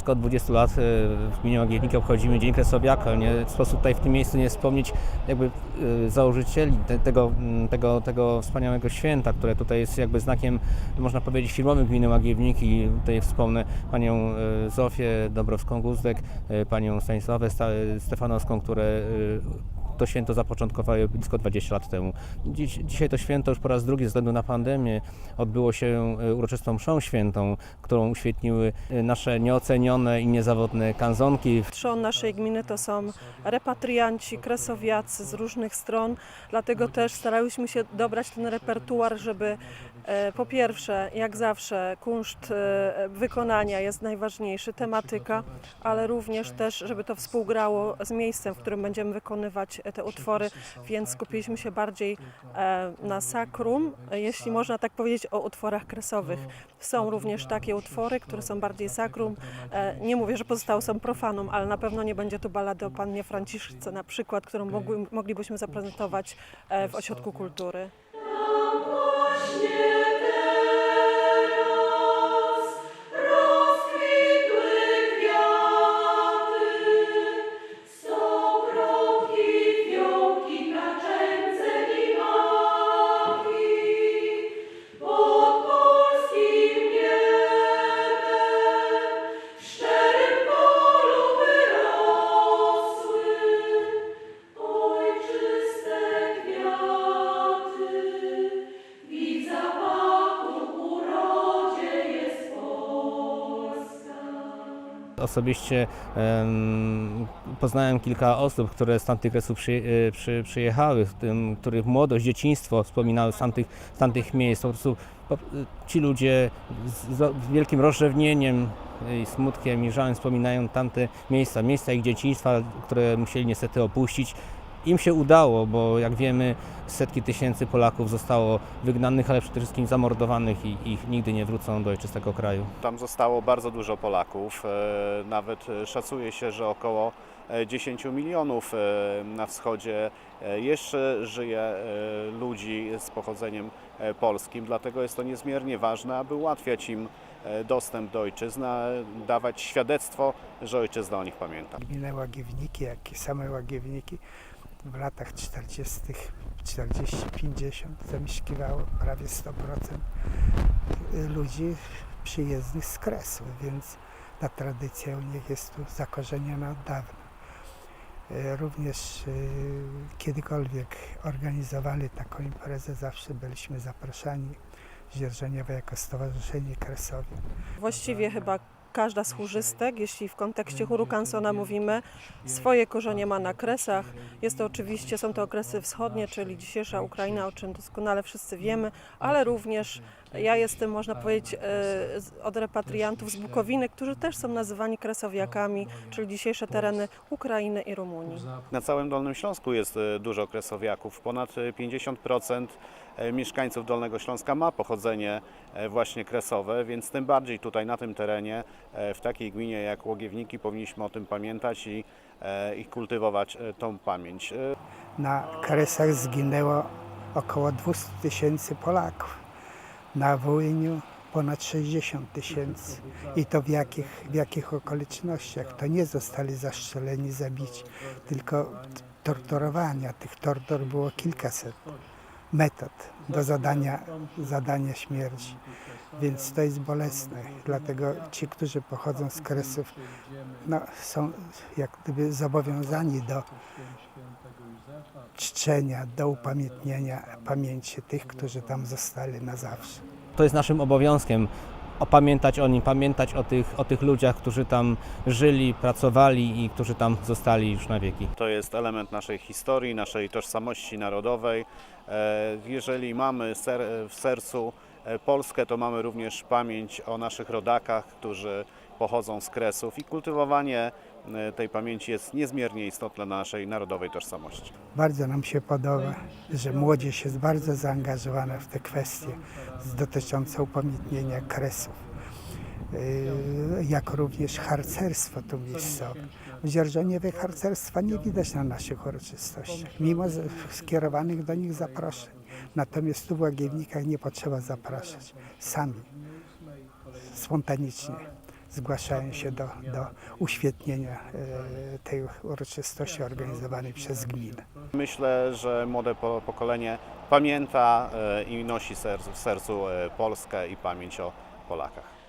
blisko 20 lat e, w gminie Łagiewnika obchodzimy Dzień Kresowiaka. Nie sposób tutaj w tym miejscu nie wspomnieć jakby e, założycieli te, tego, m, tego, tego wspaniałego święta, które tutaj jest jakby znakiem, można powiedzieć, firmowym gminy Łagiewniki. Tutaj wspomnę panią e, Zofię Dobrowską-Guzdek, panią Stanisławę Sta- Stefanowską, które to święto zapoczątkowały blisko 20 lat temu. Dziś, dzisiaj to święto już po raz drugi ze względu na pandemię odbyło się e, uroczystą mszą świętą, którą uświetniły e, nasze nieocenione i niezawodne kanzonki. Trzon naszej gminy to są repatrianci, kresowiacy z różnych stron, dlatego też starałyśmy się dobrać ten repertuar, żeby po pierwsze, jak zawsze, kunszt e, wykonania jest najważniejszy, tematyka, ale również też, żeby to współgrało z miejscem, w którym będziemy wykonywać te utwory, więc skupiliśmy się bardziej e, na sakrum, e, jeśli można tak powiedzieć o utworach kresowych. Są również takie utwory, które są bardziej sakrum. E, Nie mówię, że pozostałe są profanum, ale na pewno nie będzie tu balady o pannie Franciszce na przykład, którą moglibyśmy zaprezentować e, w Ośrodku Kultury. Osobiście em, poznałem kilka osób, które z tamtych kresów przy, e, przy, przyjechały, w tym, których młodość, dzieciństwo wspominały z tamtych, z tamtych miejsc. Po prostu po, ci ludzie z, z wielkim rozrzewnieniem i smutkiem i żalem wspominają tamte miejsca, miejsca ich dzieciństwa, które musieli niestety opuścić. Im się udało, bo jak wiemy, setki tysięcy Polaków zostało wygnanych, ale przede wszystkim zamordowanych i ich nigdy nie wrócą do ojczystego kraju. Tam zostało bardzo dużo Polaków. e, Nawet e, szacuje się, że około e, 10 milionów e, na wschodzie jeszcze żyje ludzi z pochodzeniem polskim. Dlatego jest to niezmiernie ważne, aby ułatwiać im dostęp do ojczyzny, dawać świadectwo, że ojczyzna o nich pamięta. Gminę Łagiewniki, jak i same Łagiewniki w latach 40., 40-50 zamieszkiwało prawie 100% ludzi przyjezdnych z Kresów, więc ta tradycja u nich jest tu zakorzeniona od dawna. E, Również e, kiedykolwiek organizowali taką imprezę, zawsze byliśmy zapraszani. Dzierżoniowe jako Stowarzyszenie Kresowie. Właściwie chyba każda z chórzystek, jeśli w kontekście chóru Kansona mówimy, swoje korzenie ma na kresach. Jest to oczywiście, są to okresy wschodnie, czyli dzisiejsza Ukraina, o czym doskonale wszyscy wiemy, ale również ja jestem, można powiedzieć, e, z- od repatriantów z Bukowiny, którzy też są nazywani kresowiakami, czyli dzisiejsze tereny Ukrainy i Rumunii. Na całym Dolnym Śląsku jest e, dużo kresowiaków. Ponad e, 50% e, mieszkańców Dolnego Śląska ma pochodzenie e, właśnie kresowe, więc tym bardziej tutaj na tym terenie, e, w takiej gminie jak Łogiewniki powinniśmy o tym pamiętać i, e, i kultywować e, tą pamięć. E, Na Kresach zginęło około 200 tysięcy Polaków. Na Wołyniu ponad 60 tysięcy. I to w jakich, w jakich okolicznościach? To nie zostali zastrzeleni, zabici, tylko t- torturowania. Tych tortur było kilkaset metod do zadania, zadania śmierci. Więc to jest bolesne. Dlatego ci, którzy pochodzą z Kresów, no, są jak gdyby zobowiązani do czczenia, do upamiętnienia pamięci tych, którzy tam zostali na zawsze. To jest naszym obowiązkiem opamiętać o nim, pamiętać o tych, o tych ludziach, którzy tam żyli, pracowali i którzy tam zostali już na wieki. To jest element naszej historii, naszej tożsamości narodowej. E, Jeżeli mamy ser, w sercu Polskę, to mamy również pamięć o naszych rodakach, którzy pochodzą z Kresów i kultywowanie e, tej pamięci jest niezmiernie istotne dla naszej narodowej tożsamości. Bardzo nam się podoba, że młodzież jest bardzo zaangażowana w te kwestie dotyczące upamiętnienia kresów. Yy, Jak również harcerstwo tu miejscowe. W Dzierżoniewie harcerstwa nie widać na naszych uroczystościach, mimo skierowanych do nich zaproszeń. Natomiast tu w Łagiewnikach nie potrzeba zapraszać. Sami, spontanicznie zgłaszają się do, do uświetnienia e, tej uroczystości organizowanej przez gminę. Myślę, że młode po- pokolenie pamięta e, i nosi w sercu e, Polskę i pamięć o Polakach.